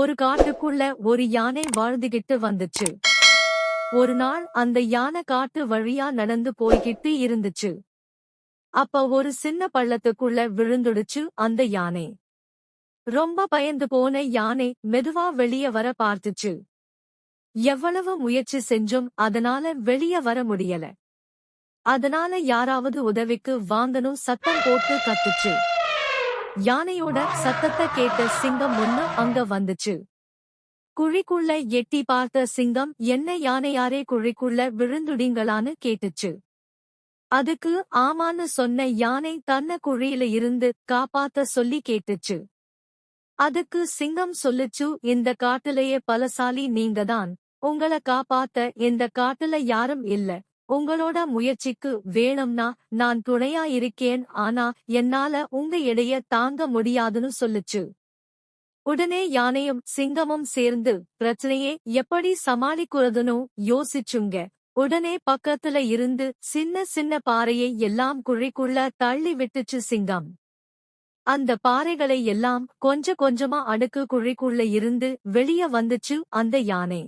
ஒரு காட்டுக்குள்ள ஒரு யானை வாழ்ந்துகிட்டு வந்துச்சு. ஒரு நாள் அந்த யானை காட்டு வழியா நடந்து போய்கிட்டு இருந்துச்சு. அப்ப ஒரு சின்ன பள்ளத்துக்குள்ள விழுந்துடுச்சு அந்த யானை. ரொம்ப பயந்து போன யானை மெதுவா வெளிய வர பார்த்துச்சு. எவ்வளவு முயற்சி செஞ்சும் அதனால வெளிய வர முடியல. அதனால யாராவது உதவிக்கு வாந்தனும் சத்தம் போட்டு கத்துச்சு. யானையோட சத்தத்தை கேட்ட சிங்கம் ஒண்ணு அங்க வந்துச்சு. குழிக்குள்ள எட்டி பார்த்த சிங்கம் என்ன யானையாரே குழிக்குள்ள விழுந்துடிங்களான்னு கேட்டுச்சு. அதுக்கு ஆமான்னு சொன்ன யானை தன்ன குழியில இருந்து காப்பாத்த சொல்லி கேட்டுச்சு. அதுக்கு சிங்கம் சொல்லுச்சு இந்த காட்டுலயே பலசாலி நீங்கதான். உங்கள காப்பாத்த இந்த காட்டுல யாரும் இல்ல. உங்களோட முயற்சிக்கு வேணும்னா நான் துணையா இருக்கேன் ஆனா என்னால உங்க எடைய தாங்க முடியாதுன்னு சொல்லுச்சு. உடனே யானையும் சிங்கமும் சேர்ந்து பிரச்சனையே எப்படி சமாளிக்கிறதுன்னு யோசிச்சுங்க. உடனே பக்கத்துல இருந்து சின்ன சின்ன பாறையை எல்லாம் குழிக்குள்ள தள்ளி விட்டுச்சு சிங்கம். அந்த பாறைகளை எல்லாம் கொஞ்ச கொஞ்சமா அடுக்கு குழிக்குள்ள இருந்து வெளிய வந்துச்சு அந்த யானை.